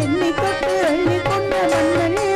என்னை தொட்டு அள்ளி கொண்ட மன்னனே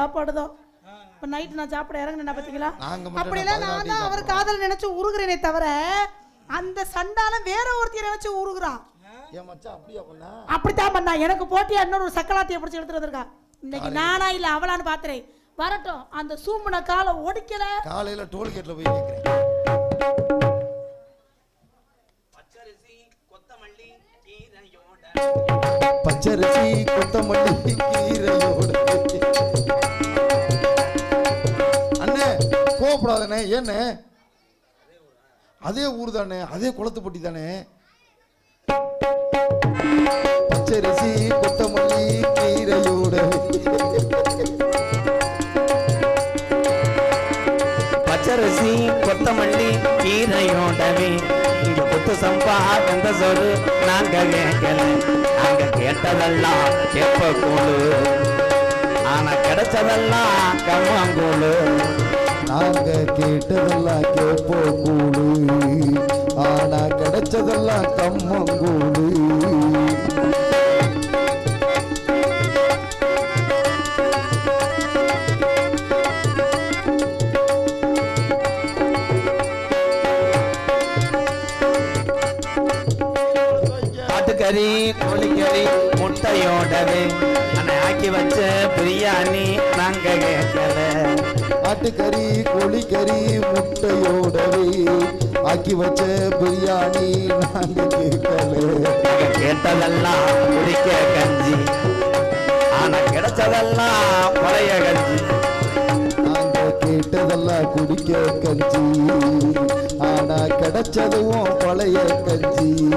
சாப்பாடு தான் இப்ப நைட் நான் சாப்பிட இறங்கினேன் மட்டும் அப்படிலாம் நான் தான் அவர் காதல் நினைச்சு உருகுறேனே தவிர அந்த சண்டாலம் வேற ஒருத்தரை நினைச்சு உருகுறான். அப்படித்தான் பண்ணா. எனக்கு போட்டியா இன்னொரு சக்கலாத்தியை பிடிச்சி எடுத்துட்டு வந்திருக்கா. இன்னைக்கு நானா இல்ல அவளான்னு பாத்துறேன். வரட்டும் அந்த சூம்புன காலை ஒடிக்கல. காலையில டோல்கேட்ல போய் கேட்கிறேன் பச்சரிசி கொத்தமல்லி கீரையோட. கோவப்படாதானே ஏண்ணே? அதே ஊர் தானே அதே குளத்துப்பட்டி தானே பச்சரிசி கொத்தமல்லி கீரையோட. பச்சரிசி கொத்தமல்லி கீரையோடவே. இங்க கொத்து சம்பா வெந்த சோறு நாங்க கேட்கல. நாங்க கேட்டதெல்லாம் கேட்ப கூடு? ஆனா கிடைச்சதெல்லாம் கம்மங்கூழு. நாங்க கேட்டதெல்லாம் கேட்போ கூடு ஆனா கிடைச்சதெல்லாம் கம்மம் கூடு கறி கோழிக்கறி முட்டையோடவே. அண்ணா ஆக்கி வச்ச பிரியாணி நாங்க கேட்கல. ஆட்டுக்கறி கோழிக்கறி முட்டையோடவே ஆக்கி வச்ச பிரியாணி நாங்க கேட்கல. கேட்டதெல்லாம் குடிக்க கஞ்சி. ஆனா கிடைச்சதெல்லாம் பழைய கஞ்சி. நாங்க கேட்டதெல்லாம் குடிக்க கஞ்சி. ஆனா கிடைச்சதும் பழைய கஞ்சி.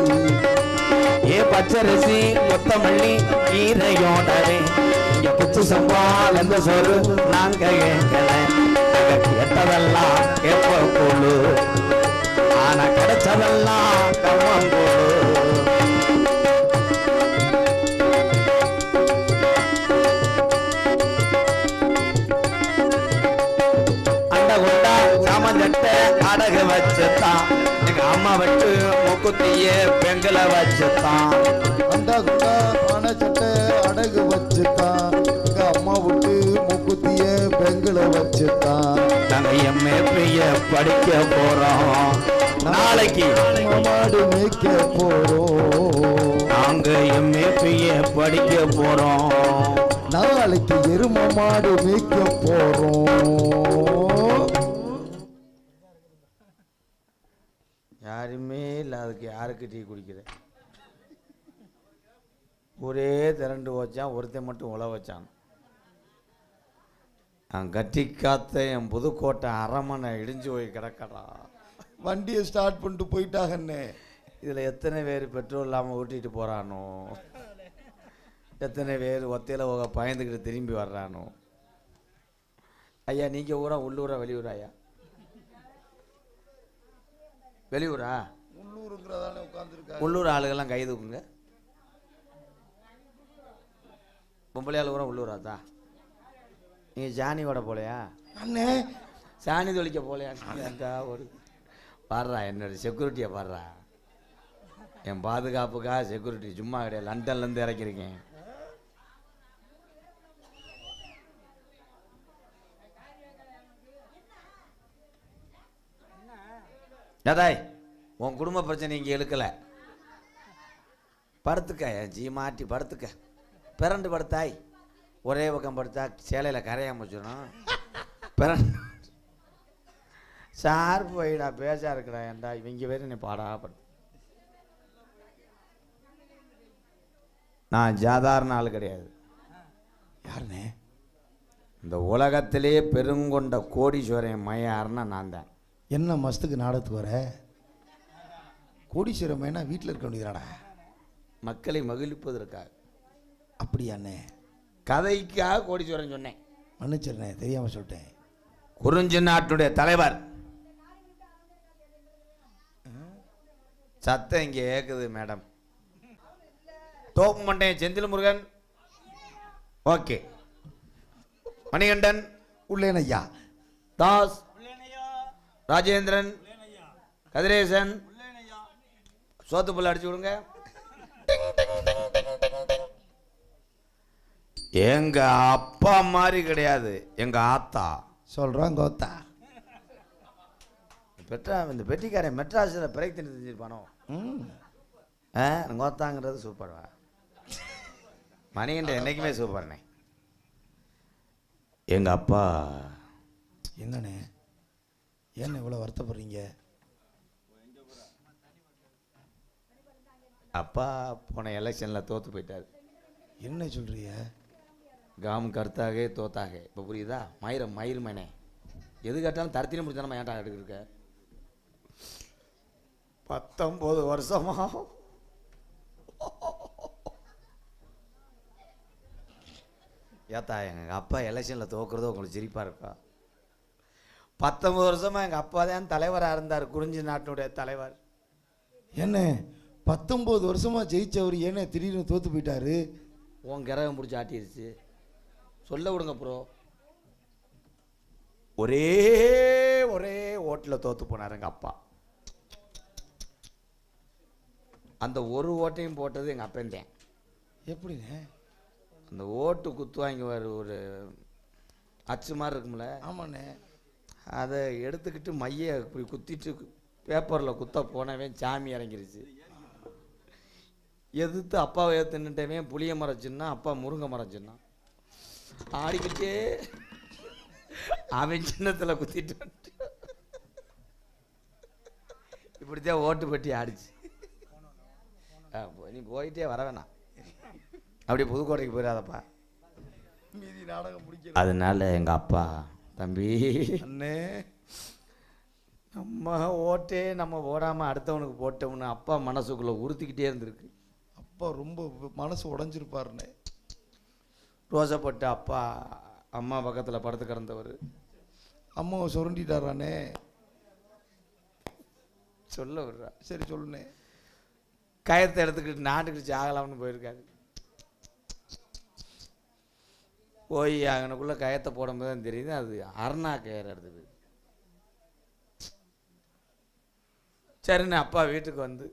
ஏ பச்சரிசி கொத்தமல்லி கீரையோடவே. புச்சு சம்பா வெந்த சோறு நாங்க கேட்கல. கிடைச்சதெல்லாம் எப்ப கேப்ப கூழு. ஆனா கிடைச்சதெல்லாம் கம்மம் கம்மங்கூழு அந்த குண்டா சாமஞ்சட்டை அடகு வச்சுத்தான். எங்க அம்மா விட்டு மூக்குத்திய பெங்கல வச்சுத்தான். அந்த குண்டா பானை சட்டை அடகு வச்சுத்தான். வச்சுதான் வச்சுட்டான் நாங்க எம்ஏபிய படிக்க போறோம் நாளைக்கு மாடு மேய்க்க போறோம் நாங்க எம்ஏபிய படிக்க போறோம் நாளைக்கு எரும மாடு மேய்க்க போறோம் யாருமே இல்லாததுக்கு யாருக்கு டீ குடிக்கிறேன் ஒரே திரண்டு வச்சான் ஒருத்தன் மட்டும் உழ வச்சான் நான் கட்டி காத்த என் புதுக்கோட்டை அரமனை இடிஞ்சு போய் கிடக்கடா. வண்டியை ஸ்டார்ட் பண்ணிட்டு போயிட்டாங்கண்ணே இதில் எத்தனை பேர் பெட்ரோல் இல்லாமல் ஓட்டிட்டு போகிறானோ எத்தனை பேர் ஒத்தையில் போக பயந்துக்கிட்டு திரும்பி வர்றானோ? ஐயா நீங்கள் ஊரா உள்ளூரா வெளியூரா ஐயா? வெளியூரா? உள்ளூருங்கிறதானே உட்காந்துருக்கா உள்ளூர் ஆளுகள்லாம் கை தூக்குங்க பொம்பளை ஆளு கூட உள்ளூரா தான் நீங்கள் ஜானியோட போலையா? அண்ணே. சாணி தொளிக்க போலையா? ஒரு பாடுறா என்னோட செக்யூரிட்டியை பாடுறா. என் பாதுகாப்புக்காக செக்யூரிட்டி சும்மா கிடையாது. லண்டன்லேருந்து இறக்கிருக்கேன் டேய் உன் குடும்ப பிரச்சனை இங்கே இழுக்கலை. படுத்துக்க என் ஜீ மாட்டி படுத்துக்க. பிறண்டு படுத்தாய். ஒரே பக்கம் படுத்தா சேலையில் கரையாம வச்சிடும் பிறண்டு சார் போயிடா பேசா இருக்கிறா ஏன்டா இவங்க வேறு நீ பாடா நான் சாதாரண ஆள் கிடையாது. யாருண்ணே இந்த உலகத்திலே பெருங்கொண்ட கோடீஸ்வரன் மையாருன்னா நான் தான். என்ன மஸ்துக்கு நாடகத்துக்கு வர? கோடீஸ்வரம் வேணா வீட்டில் இருக்க வேண்டியதாடா மக்களை மகிழ்ப்பதற்காக அப்படியாண்ணே. கதைக்காக கோடீஸ்வரன் சொன்னேன். மன்னிச்சிருண்ணே தெரியாமல் சொல்லிட்டேன். குறிஞ்சி நாட்டுடைய தலைவர். சத்தம் இங்கே ஏக்குது மேடம். தோப்பு மண்டையன் செந்தில் முருகன் ஓகே. மணிகண்டன். உள்ளேன் ஐயா தாஸ் ராஜேந்திரன். கதிரேசன். சோத்துப்புள்ள அடிச்சு விடுங்க. எங்க அப்பா மாதிரி கிடையாது. எங்க ஆத்தா. சொல்கிறான் கோத்தா. பெட்ரா இந்த பெட்டிக்காரன் மெட்ராஸில் பிரேக் தண்ணி தெரிஞ்சிருப்பானோ? ம். ஆ கோத்தாங்கிறது சூப்பர்வா மணிகண்டன் என்றைக்குமே சூப்பர்ண்ணே எங்கள் அப்பா. என்னண்ணே? ஏண்ணே இவ்வளோ வருத்தப்படுறீங்க? அப்பா போன எலெக்ஷனில் தோற்று போயிட்டார். என்ன சொல்றிய காம் கருத்தாக தோத்தாக. இப்போ புரியுதா? மயிரம் மயிர் மனே எது கேட்டாலும் தரத்தினு முடிச்சா நம்ம ஏன்டா எடுக்கிருக்க பத்தொம்போது வருஷமா? ஏத்தா எங்கள் அப்பா எலெக்ஷனில் தோக்குறதோ உங்களுக்கு சிரிப்பாக இருக்கா? பத்தொம்பது வருஷமா எங்கள் அப்பா தான் தலைவராக இருந்தார் குறிஞ்சி நாட்டினுடைய தலைவர். என்ன? பத்தொம்போது வருஷமா ஜெயிச்சவர் ஏண்ணே திடீர்னு தோத்து போயிட்டாரு? உன் கிரகம் பிடிச்சி ஆட்டிருச்சு. சொல்ல விடுங்க ப்ரோ ஒரே ஒரே ஓட்டில் தோத்து போனார் எங்கள் அப்பா. அந்த ஒரு ஓட்டையும் போட்டது எங்கள் அப்பந்தேன் எப்படிண்ணே அந்த ஓட்டு குத்து வாங்குவார் ஒரு அச்சு மாதிரி இருக்கும்ல. ஆமாண்ணே. அதை எடுத்துக்கிட்டு மைய இப்படி குத்திட்டு பேப்பரில் குத்த போனவன் சாமி இறங்கிருச்சு. எதிர்த்து அப்பாவை ஏற்றுன்னுட்டவன் புளிய மரம் சின்ன அப்பா முருங்கை மரம் சின்ன. ஆடிக்கிட்டே அவன் சின்னத்தில் குத்திட்டு. இப்படித்தான் ஓட்டு பெட்டி ஆடிச்சு. நீ போயிட்டே வர வேணாம். அப்படியே புதுக்கோட்டைக்கு போயிடாதப்பா. மீதி நாடகம் முடிக்க அதனால எங்கள் அப்பா தம்பி. அண்ணே நம்ம ஓட்டே நம்ம ஓடாமல் அடுத்தவனுக்கு போட்டோம்னு அப்பா மனசுக்குள்ளே உறுத்திக்கிட்டே இருந்திருக்கு. அப்பா ரொம்ப மனசு உடஞ்சிருப்பாருண்ணே. ரோசப்பட்டு அப்பா அம்மா பக்கத்தில் படுத்து கிடந்தவர். அம்மாவை சுரண்டிட்டாராண்ணே சொல்ல விடுறா. சரி சொல்லுண்ணே. கயத்தை எடுத்துக்கிட்டு நாட்டுக்கு ஆகலாம்னு போயிருக்காரு. போய் அங்கனுக்குள்ளே கயத்தை போடும்போது தான் தெரியுது அது அருணா கயிறு எடுத்தது. சரின்னு அப்பா வீட்டுக்கு வந்து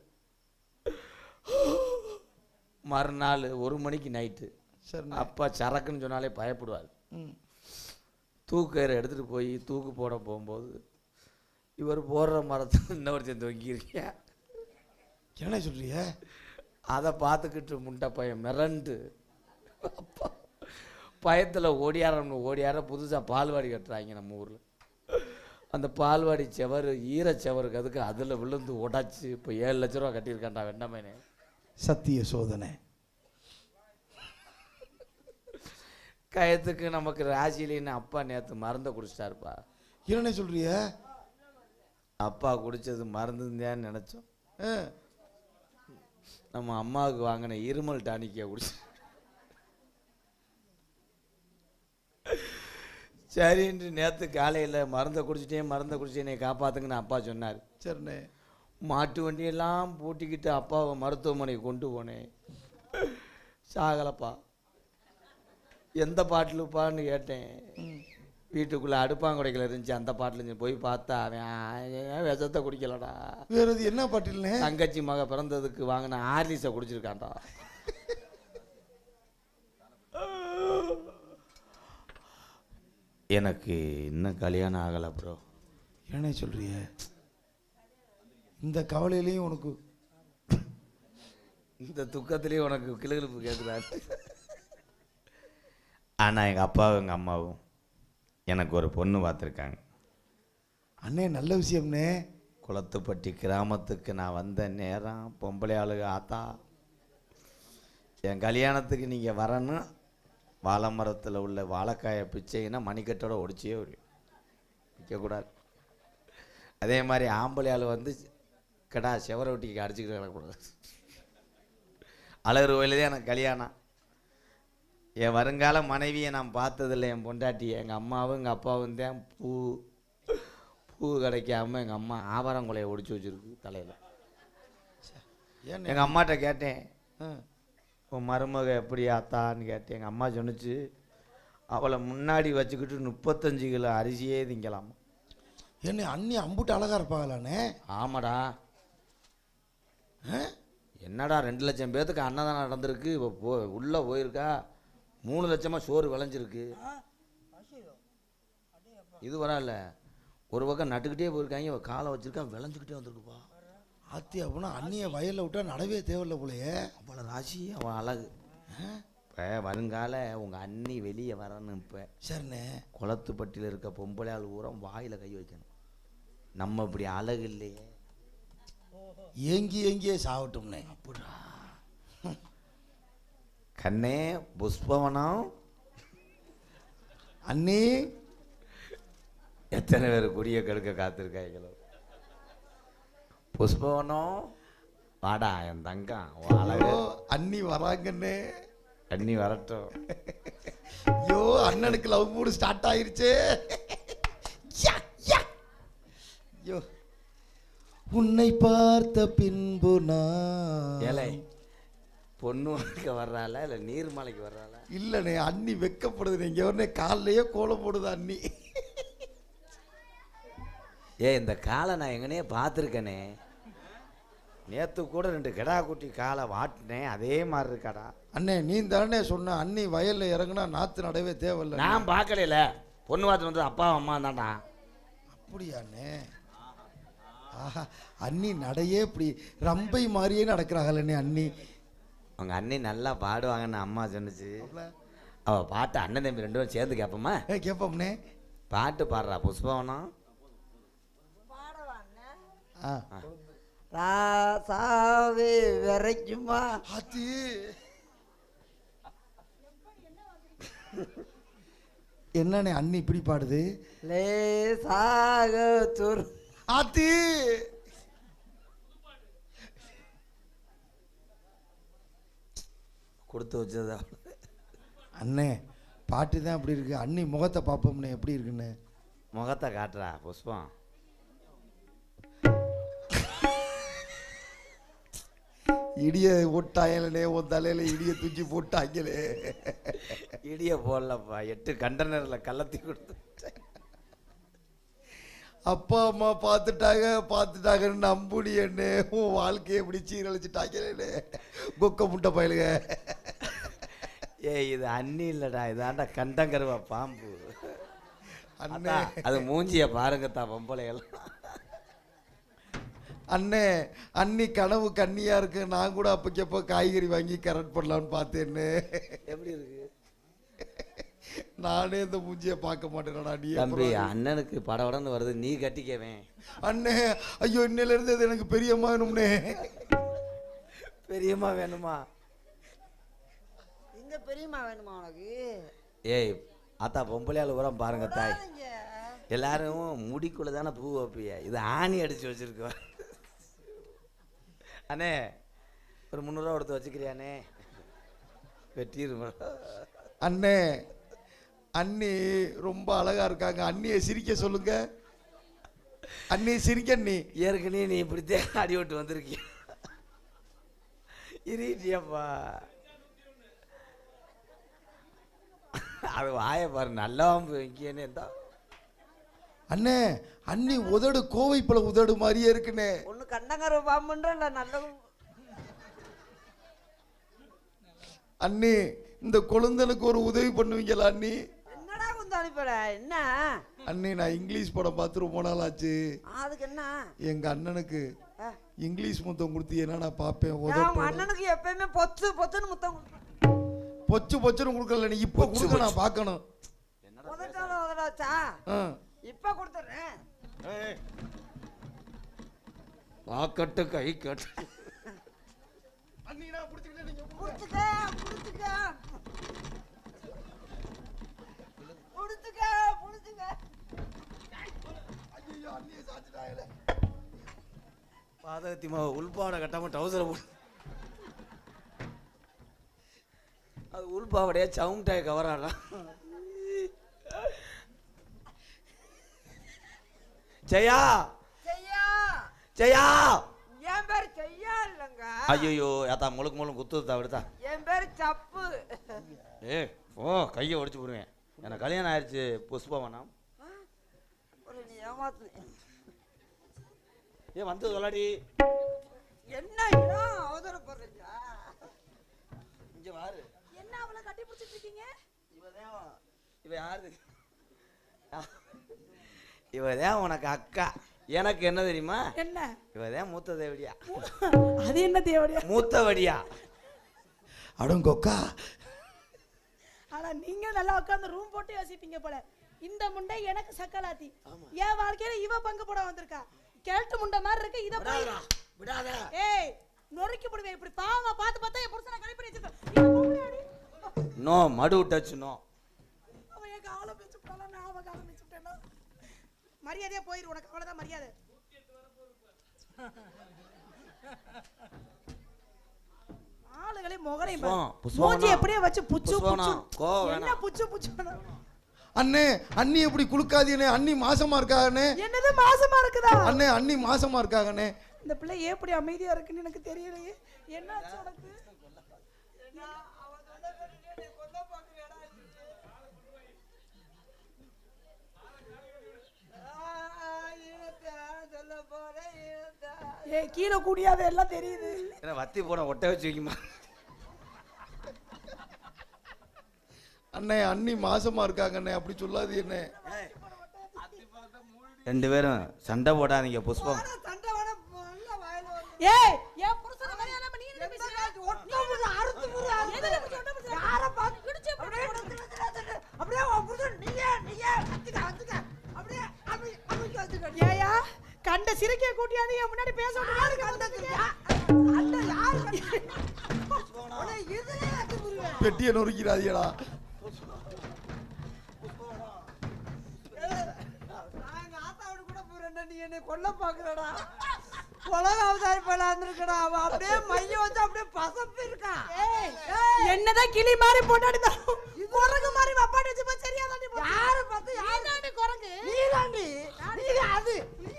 மறுநாள் ஒரு மணிக்கு நைட்டு. சரிண்ணே. அப்பா சரக்குன்னு சொன்னாலே பயப்படுவார். தூக்கயிறை எடுத்துகிட்டு போய் தூக்கு போட போகும்போது இவர் போடுற மரத்தை இன்னொருத்தன் தொங்கியிருக்கியா என்ன சொல்றிய அதை பார்த்துக்கிட்டு முண்டை பையன் மிரண்டு. அப்பா பயத்தில் ஓடியாரம்னு ஓடியார புதுசாக பால்வாடி கட்டுறாங்க நம்ம ஊரில். அந்த பால்வாடி செவர் ஈரச்செவருக்கு அதுக்கு அதில் விழுந்து உடைச்சி இப்போ ஏழு லட்ச ரூபா கட்டியிருக்கான்டா வெண்ணமேனே. சத்திய சோதனை. கயத்துக்கு நமக்கு ராசிலின்னு அப்பா நேற்று மருந்தை குடிச்சிட்டாருப்பா. என்னண்ணே சொல்றிய அப்பா குடித்தது மருந்துன்னு நினச்சோம். நம்ம அம்மாவுக்கு வாங்கின இருமல் டானிக்கை குடிச்சு. சரின்ட்டு நேற்று காலையில் மருந்தை குடிச்சிட்டேன் மருந்தை குடிச்சு என்னை காப்பாற்றுங்கன்னு அப்பா சொன்னார். சரிண்ணே. மாட்டு வண்டியெல்லாம் பூட்டிக்கிட்டு அப்பாவை மருத்துவமனைக்கு கொண்டு போனேன். சாகலப்பா. எந்த பாட்டிலுப்பான்னு கேட்டேன். வீட்டுக்குள்ளே அடுப்பாங்குடைக்கில் இருந்துச்சு அந்த பாட்டில் போய் பார்த்தா அவன் விஷத்தை குடிக்கலடா. வேற இது என்ன பாட்டில்ண்ணே தங்கச்சி மக பிறந்ததுக்கு வாங்கின ஆர்லிஸை குடிச்சிருக்கான்டா. எனக்கு இன்னும் கல்யாணம் ஆகலை ப்ரோ என்னண்ணே சொல்றிய? இந்த கவலையிலையும் உனக்கு இந்த துக்கத்துலேயும் உனக்கு கிளுகிழுப்பு கேட்குறாரு ஆனால் எங்கள் அப்பாவும் எங்கள் அம்மாவும் எனக்கு ஒரு பொண்ணு பார்த்துருக்காங்க. அண்ணே நல்ல விஷயம்ண்ணே. குளத்துப்பட்டி கிராமத்துக்கு நான் வந்த நேரம் பொம்பளை ஆளுக ஆத்தா. என் கல்யாணத்துக்கு நீங்கள் வரணும். வாழை மரத்தில் உள்ள வாழைக்காயை பிச்சைன்னா மணிக்கட்டோட ஒடிச்சே வரும் விற்கக்கூடாது அதே மாதிரி ஆம்பளை ஆள் வந்து கடா செவரை ஒட்டிக்கு அடிச்சுக்கிட்டு கிடக்கூடாது அழகர் கோயிலே எனக்கு கல்யாணம். என் வருங்கால மனைவியை நான் பார்த்ததில்லை. என் பொண்டாட்டி எங்கள் அம்மாவும் எங்கள் அப்பாவும் தான் பூ பூ கிடைக்காம எங்கள் அம்மா ஆவாரங்குலையை ஒடிச்சு வச்சிருக்கு தலையில். ஏன் எங்கள் அம்மாட்ட கேட்டேன். உன் மருமக எப்படி ஆத்தான்னு கேட்டேன். எங்கள் அம்மா சொன்னுச்சு அவளை முன்னாடி வச்சுக்கிட்டு முப்பத்தஞ்சு கிலோ அரிசியே திங்கலாமா? என்ன அண்ணி அம்புட்டு அழகா இருப்பாங்களாண்ணே? ஆமாடா. என்னடா ரெண்டு லட்சம் பேர்த்துக்கு அன்னதானம் நடந்திருக்கு. இப்போ போ உள்ளே போயிருக்கா? மூணு லட்சமாக சோறு விளைஞ்சிருக்கு. இது வரல. ஒரு பக்கம் நட்டுக்கிட்டே போயிருக்காங்க காலை வச்சிருக்கா விளைஞ்சிக்கிட்டே வந்திருக்குப்பா. ஆத்தி அப்படின்னா அண்ணியை வயலில் விட்டா நடவே தேவையில்ல போலயே. அவ்வளோ ராசி அவன் அழகு. இப்போ வருங்கால உங்கள் அண்ணி வெளியே வரணும் இப்போ. சரிண்ணே. குளத்துப்பட்டியில் இருக்க பொம்பளை ஆள் ஊரம் வாயில் கை வைக்கணும். நம்ம இப்படி அழகு இல்லையே. ஏங்கி ஏங்கியே சாவட்டும்ண்ணே கண்ணே புஷ்பவனம். அண்ணி எத்தனை பேர் குடிய கெடுக்க காத்திருக்காங்களோ புஷ்பவனம் வாடா என் தங்கம் ஐயோ, அண்ணி வராங்கண்ணே. தண்ணி வரட்டும். ஐயோ அண்ணனுக்கு லவ் மூடு ஸ்டார்ட் ஆயிருச்சே. ஐயோ. உன்னை பார்த்த பின்பு நான் பொண்ணு வளர்க்க வர்றாளா? இல்லை நீர்மலைக்கு வர்றாளா? இல்லண்ணே அண்ணி வெக்கப்படுது நீங்க உடனே காலையே கோலம் போடுது அண்ணி. ஏ இந்த காலை நான் எங்கனே பார்த்துருக்கேனே. நேற்று கூட ரெண்டு கிடா குட்டி காலை வாட்டினேன் அதே மாதிரி இருக்காடா. அண்ணே நீ தானே சொன்ன அண்ணி வயல்ல இறங்குனா நாத்து நடவே தேவையில்ல நான் பார்க்கல பொண்ணு பார்த்து வந்தது அப்பா அம்மா தான்டா. அப்படியாண்ணே. ஆஹா அண்ணி நடையே இப்படி ரம்பை மாதிரியே நடக்கிறாங்களே அண்ணி. அவங்க அண்ணி நல்லா பாடுவாங்கன்னு அம்மா சொன்னுச்சு. அவள் பாட்டு அண்ணன் தம்பி ரெண்டு பேரும் சேர்ந்து கேட்போமா ஏ கேட்போம்ண்ணே பாட்டு பாடுறா புஷ்பவனம். ஆ. ராசாவே விரைக்குமா? ஆத்தி என்னண்ணே அண்ணி இப்படி பாடுது? லேசாக துரு ஆத்தி கொடுத்து வச்சதா? அண்ணே பாட்டு தான் அப்படி இருக்கு. அண்ணி முகத்தை பார்ப்போம்ண்ணே எப்படி இருக்குன்னு? முகத்தை காட்டுறா புஷ்பம். இடிய போட்டாங்களே உன் தலையில இடிய தூக்கி போட்டாங்களே இடிய போடலப்பா. எட்டு கண்டனரில் கள்ளத்தி கொடுத்து அப்பா அம்மா பார்த்துட்டாங்க பார்த்துட்டாங்கன்னு நம்புடி என்ன உன் வாழ்க்கையை எப்படி சீரழிச்சிட்டாங்களே கொக்க முட்டை பயலுங்க ஏய் இது அண்ணி இல்லைடா இதாண்டா கண்டங்கருவா பாம்பு. அண்ணே. அது மூஞ்சிய பாருங்கத்தா பொம்பளைகள் அண்ணே அண்ணி கனவு கண்ணியா இருக்கு. நான் கூட அப்பக்கப்போ காய்கறி வாங்கி கரெக்ட் பண்ணலாம்னு பார்த்தேன்னு. எப்படி இருக்கு? நானே இந்த மூஞ்சியை பார்க்க மாட்டேனடா நீ தம்பி அண்ணனுக்கு படபடன்னு வருது நீ கட்டிக்கவேன். அண்ணே ஐயோ இன்னையில இருந்து அது எனக்கு பெரியம்மா வேணும்னே. பெரியம்மா வேணுமா? இந்த பெரியம்மா வேணுமா உனக்கு? ஏய் ஆத்தா பொம்பளையாள் உரம் பாருங்க தாய். எல்லாரும் முடிக்குள்ள தானே பூ வைப்பிய இது ஆணி அடிச்சு வச்சிருக்கோம் அண்ணே ஒரு முந்நூறுரூவா கொடுத்து வச்சுக்கிறியாண்ணே வெட்டிடுமா அண்ணே அண்ணி ரொம்ப அழகா இருக்காங்க. அண்ணியை சிரிக்க சொல்லுங்க. அண்ணி சிரிக்க அண்ணி. ஏற்கனவே நீ இப்படித்தான் அடி விட்டு வந்திருக்கிய? இருட்டியப்பா. அது வாய பாரு நல்லா வைக்கன்னு இருந்தா அண்ணே அண்ணி உதடு கோவைப்பழ உதடு மாதிரியே இருக்குண்ணே. ஒண்ணு கண்டங்கர பாம்புன்ற இல்ல நல்ல அண்ணி இந்த கொழுந்தனுக்கு ஒரு உதவி பண்ணுவீங்களா அண்ணி? என்னடா குந்தாணி பட என்ன? அண்ணி நான் இங்கிலீஷ் படம் பார்த்து ரொம்ப நாள் ஆச்சு. அதுக்கு என்ன? எங்க அண்ணனுக்கு. இங்கிலீஷ் முத்தம் நான் பார்ப்பேன் நான் உங்க அண்ணனுக்கு எப்பயுமே பொத்து பொத்துன்னு முத்தம் கொடுப்பேன். பொச்சு பொச்சுன்னு கொடுக்கல நீ? இப்போ கொடுக்க நான் பார்க்கணும். இப்ப கொடுத்துட்றேன் வாக்கட்டு கை கட்டு. பாதகத்தி மாவு உள்பாவடை கட்டாம டவுசரை போடு. அது உள்பாவடையா சவுண்டாய் கவராடா ஜெயா! ஜெயா! என் பேர் செய்யா இல்லைங்க. ஐயோ ஏத்தா முழுக்க முழுக்க குத்துதா விடுதா? என் பேர் சப்பு. ஏ ஓ கையை ஒடிச்சு போடுவேன் எனக்கு கல்யாணம் ஆயிடுச்சு புஷ்பா வேணாம் நீ ஏமாத்து ஏ வந்து சொல்லாடி என்ன ஏன் அவசரப்படுறீங்க இங்க வாரு. என்ன அவளை கட்டி பிடிச்சிட்டு இருக்கீங்க? இவதான் இவ யாரு? இவதான் உனக்கு அக்கா. எனக்கு என்ன தெரியுமா? என்ன? இவதான் மூத்த தேவடியா. அது என்ன தேவடியா? மூத்த வடியா. அடங்கொக்கா. ஆனா நீங்க நல்லா உட்காந்து ரூம் போட்டு யோசிப்பீங்க போல. இந்த முண்டை எனக்கு சக்கலாத்தி. என் வாழ்க்கையில இவ பங்கு போட வந்திருக்கா. கிழட்டு முண்டை மாதிரி இருக்கு இத போய் விடாத. ஏய் நொறுக்கி போடுவேன் இப்படி பாவமா பார்த்து பார்த்தா என் புருஷனை கழிப்பு வச்சிருக்கேன். நோ மடு டச் நோ அவன் என் காலை விட்டானா நான் அவன் காலை பிடிச்சு விட்டேனா மரியாதையா போயிரு உனக்கு அவ்வளவுதான் மரியாதை. ஆளுகளே புஷ்பம் மூஞ்சி. எப்படியே வச்சு புச்சு புச்சு. என்ன. புச்சு புச்சு? அண்ணே அண்ணி எப்படி குளுக்காதீனே? அண்ணி மாசமா இருக்காங்கண்ணே. என்னது மாசமா இருக்குதா? அண்ணே அண்ணி மாசமா இருக்காங்கண்ணே. இந்த பிள்ளை எப்படி அமைதியா இருக்குன்னு எனக்கு தெரியலையே. என்னாச்சு உனக்கு? ஏய் கீழே கூடியாத எல்லாம் தெரியுது என்ன வத்தி போன ஒட்ட வச்சு வைக்குமா அண்ணே அண்ணி மாசமா இருக்காங்கண்ணே அப்படி சொல்லாது என்ன ரெண்டு பேரும் சண்டை போடாதீங்க புஷ்பம் ஏய் என் புருஷனை மரியாதை பண்ணி நீ என்ன பேசுற? ஒட்ட புது அறுத்து எதுல பிடிச்சு ஒட்ட பிடிச்சு? யார பார்த்து பிடிச்சு அப்படியே புருஷன் நீயே நீயே அத்துக்க அத்துக்க அப்படியே அப்படி அப்படி அத்துக்க ஏயா கண்ட சிரிக்க கூட்டியாந்து என் முன்னாடி பேச யாரு விட்டு கண்டது அந்த யாரு கண்டது இதுலயே அத்து புரிவேன் பெட்டியை நொறுக்கிறாதீடா நான் எங்க ஆத்தாவோட கூட போறேன்டா நீ என்னை கொல்ல பாக்குறடா உலக அவதாரி போல இருந்திருக்கடா அவன் அப்படியே மைய வச்சு அப்படியே பசப்பு இருக்கான் என்னதான் கிளி மாதிரி போட்டாடிதான் குரங்கு மாதிரி வப்பாடி வச்சுப்பா சரியா தாண்டி யாரு பார்த்து யாரு தாண்டி குரங்கு. நீ தாண்டி நீ அது. நீ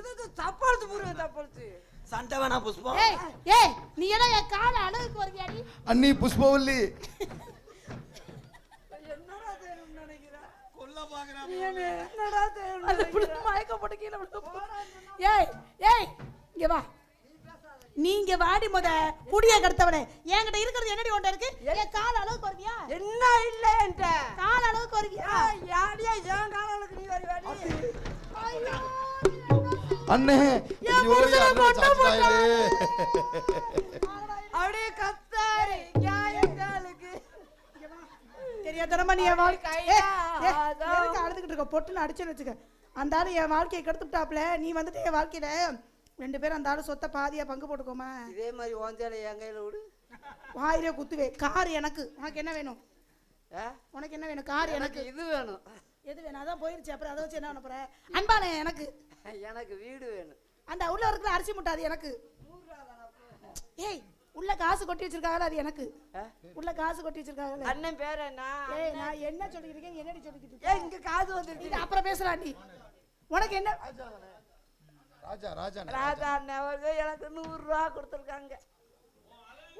இது தப்பாடுத்து போடுவேன் தப்பாடுத்து சண்டை வேணா புஷ்பம். ஏய் ஏய் நீ என்ன என் கால அழகுக்கு வருவியாடி? அண்ணி புஷ்பவல்லி. என்னடா புள்ள மயக்க போட்டு கீழே விழுந்து. ஏய் ஏய் இங்க வா. நீங்க வாடி முத. குடிய கடத்தவனே. என்கிட்ட இருக்கிறது என்னடி ஒன்று இருக்கு? என் கால அளவுக்கு வருவியா? என்ன இல்லைன்ற கால அளவுக்கு வருவியா? யாடியா என் காலாளுக்கு நீ வருவாடி அண்ணே ஐயோ, புருஷனை தெரியாதனமா நீ என் வாழ்க்கை அழுதுகிட்டு இருக்க? பொட்டுன்னு அடிச்சுன்னு வச்சுக்க. அந்த ஆளு என் வாழ்க்கையை கெடுத்துட்டாப்ல. நீ வந்துட்டு என் வாழ்க்கையில ரெண்டு பேரும் அந்த ஆளு சொத்தை பாதியா பங்கு போட்டுக்கோமா? இதே மாதிரி ஓஞ்சேல என் கையில விடு. வாயிலே குத்துவே. கார் எனக்கு. உனக்கு என்ன வேணும்? உனக்கு என்ன வேணும்? கார் எனக்கு எனக்கு. இது வேணும். எது வேணும்? அதான் போயிருச்சு. அப்புறம் அதை வச்சு என்ன பண்ண போற? அன்பானே எனக்கு. எனக்கு வீடு வேணும். அந்த உள்ள இருக்கிற அரிசி முட்டை அது எனக்கு. ஏய் உள்ள காசு கொட்டி வச்சிருக்காங்களா அது எனக்கு? உள்ள காசு கொட்டி வச்சிருக்காங்களா? அண்ணன் பேர் என்ன? ஏய் நான் என்ன சொல்லிட்டு இருக்கேன்? என்னடி சொல்லிக்கிட்டு ஏ இருக்கேன் இங்க காது வந்துருக்கு இது அப்புறம் பேசலாம் நீ. உனக்கு என்ன? ராஜா ராஜா ராஜா. அண்ணன் எனக்கு நூறு ரூபா கொடுத்துருக்காங்க.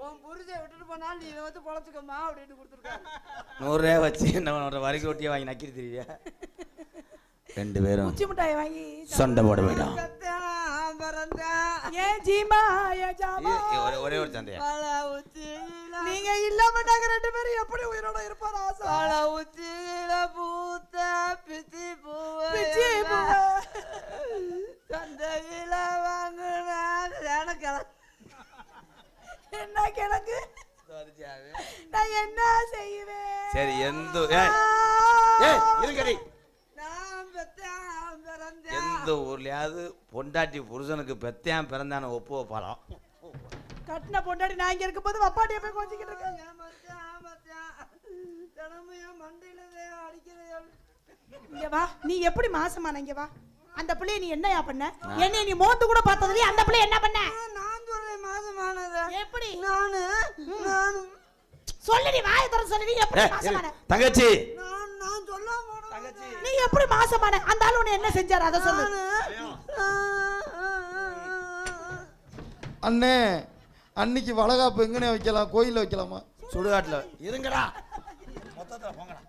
உன் புரிஞ்ச விட்டுட்டு போனாலும் நீ இதை வந்து பொழைச்சிக்கம்மா அப்படின்னு கொடுத்துருக்காங்க. நூறுரூவா வச்சு என்ன பண்ணுற வரைக்கும் ஒட்டியே வாங்கி நக்கிட்டு தெரியா ரெண்டு பேரும் குச்சி மிட்டாய் வாங்கி சண்டை போட வேண்டாம் கத்தான் பிறந்தேன் ஏன் ஜீமா ஏன் ஜாமா ஒரே ஒரே ஒரு சண்டையா? பல உச்சியில நீங்க இல்லாம நாங்க ரெண்டு பேரும் எப்படி உயிரோட இருப்போம் ஆசை பல உச்சியில பூத்த பிச்சி பூவை பிச்சி எல்லாம் பூவை. சந்தையில வாங்கின என்ன கிழங்கு? நான் என்ன செய்வேன்? சரி எந்த ஏய், இருங்கடி. நான் எந்த ஊர்லயாவது பொண்டாட்டி புருஷனுக்கு பெத்தையான் பிறந்தான ஒப்பு வைப்பாளாம். கட்டின பொண்டாடி நான் இங்க இருக்கும்போது வப்பாட்டிய போய் கொஞ்சிக்கிட்டு இருக்கேன். தினமும் என் மண்டையில. இங்க வா நீ எப்படி மாசமான இங்க வா. அந்த பிள்ளைய நீ என்னையா பண்ண? என்னைய நீ மோந்து கூட பார்த்ததுலயே அந்த பிள்ளை என்ன பண்ண? நான் சொல்றேன் மாசமானது? எப்படி? நானு நானு சொல்லு நீ வாயை திறந்து சொல்லு நீ எப்படி. மாசமான தங்கச்சி. நான் நான் சொல்லாம தங்கச்சி. நீ எப்படி மாசமான அந்த ஆளு உன்னை என்ன செஞ்சாரு? அதை சொல்லு. அண்ணே அன்னைக்கு வளகாப்பு எங்கனே வைக்கலாம்? கோயில்ல வைக்கலாமா? சுடுகாட்டில். இருங்கடா. மொத்தத்தில் போங்கடா.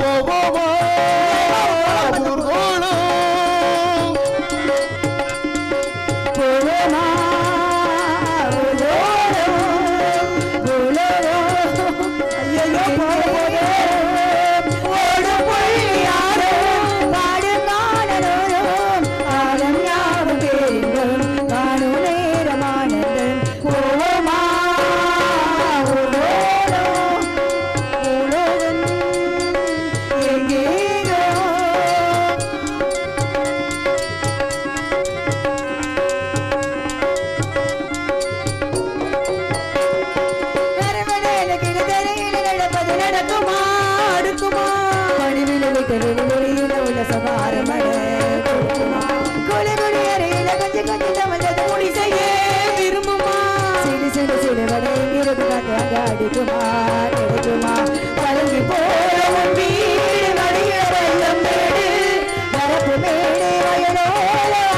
போவோமா Jehová.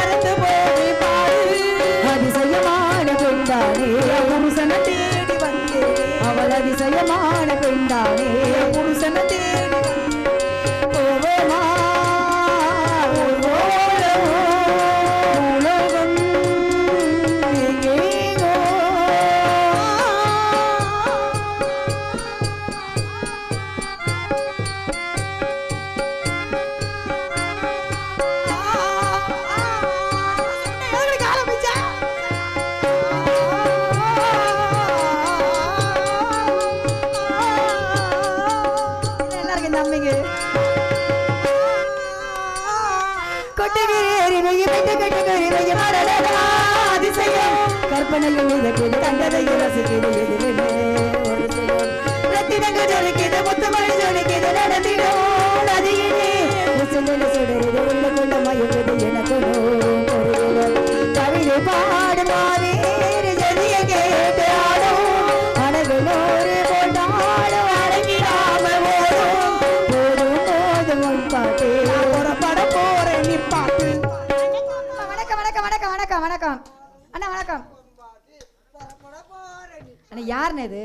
அண்ணா யாருண்ணே இது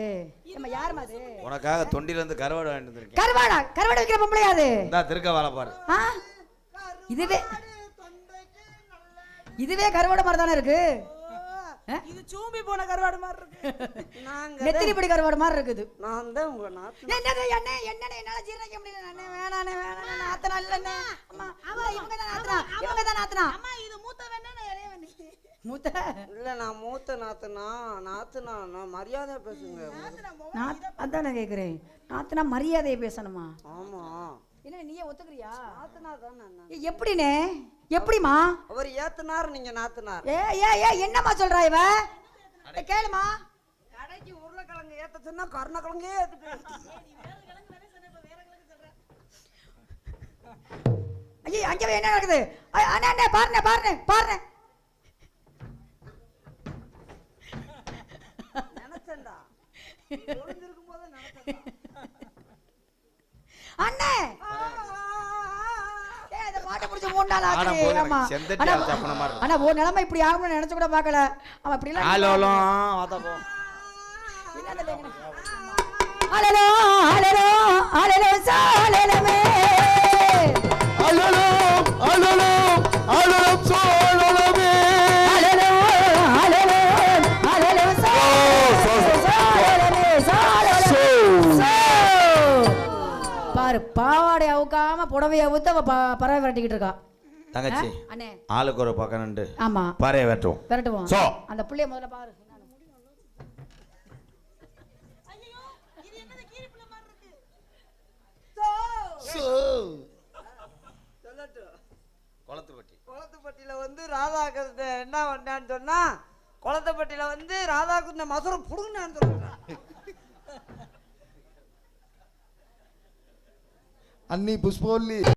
நம்ம யாருமா அது? உனக்காக தொண்டிலேருந்து கருவாடு வாங்கிட்டு வந்திருக்கேன். கருவாடா? கருவாடு வைக்கிற பொம்பளையா அது இந்தா திருக்க வாழை பாரு. ஆ? இதுவே இதுவே கருவாடு மாதிரி தானே இருக்கு? இது சூம்பி போன கருவாடு மாதிரி இருக்கு. நாங்க நெத்திலி பிடி கருவாடு மாதிரி இருக்குது. நான் தான் உங்க நாத்து என்னது என்ன என்ன என்னால ஜீரணிக்க முடியல அண்ணே வேணாண்ணே வேணாண்ணே நாத்தனா இல்லண்ணே. அம்மா அம்மா இவங்க தான் நாத்தனா இவங்க தான் நாத்தனா அம்மா இது மூத்த வேணே மூத்த? இல்ல நான் மூத்த நாத்துனா நாத்துனா நான் மரியாதையா பேசுங்க. அதான் நான் கேக்குறேன். நாத்தனா மரியாதையை பேசணுமா? ஆமா. என்ன நீயே ஒத்துக்கிறியா? நாத்துனா தான் எப்படிண்ணே எப்படிமா அவர் ஏத்துனார் நீங்க நாத்துனார். ஏ ஏ ஏ என்னம்மா சொல்றா இவ? கேளுமா. கடைக்கு உருளைக்கிழங்கு ஏத்த சொன்னா கருணக்கிழங்கே ஏத்துட்டு ஐயோ அங்கே என்ன நடக்குது? அண்ணே அண்ணே பாருண்ணே பாருண்ணே பாருண்ணே ஒளிஞ்சிருக்கும் போதே நடத்தலாம். அண்ணே ஏய், இந்த பாட்டை முடிச்சு மூணு நாள் ஆனா ஆச்சு. போதும், ஆமா. எனக்கு செந்தட்டி ஆனா, அரைச்ச அப்பன மாதிரி இருக்கு. ஆனா உன் நிலைமை இப்படி ஆகும்னு நினைச்சு கூட பார்க்கல. அவன் அப்படி எல்லாம் அவுக்காம புடவைய அவுத்து அவ ப- பறவை விரட்டிக்கிட்டு இருக்கா. தங்கச்சி ஆ? அண்ணே. ஆளுக்கு ஒரு பக்கம் நின்று ஆமா. பாறையை வெட்டுவோம் விரட்டுவோம். சோ. அந்த புள்ளைய முதல்ல பாரு. குளத்துப்பட்டி குளத்துப்பட்டியில வந்து ராதாகிருஷ்ணன் என்ன பண்ணான்னு சொன்னா குளத்துப்பட்டியில வந்து ராதாகிருஷ்ணன் மசுரம் புடுங்கினான்னு சொல்றான் அன்னி புஷ்பவல்லி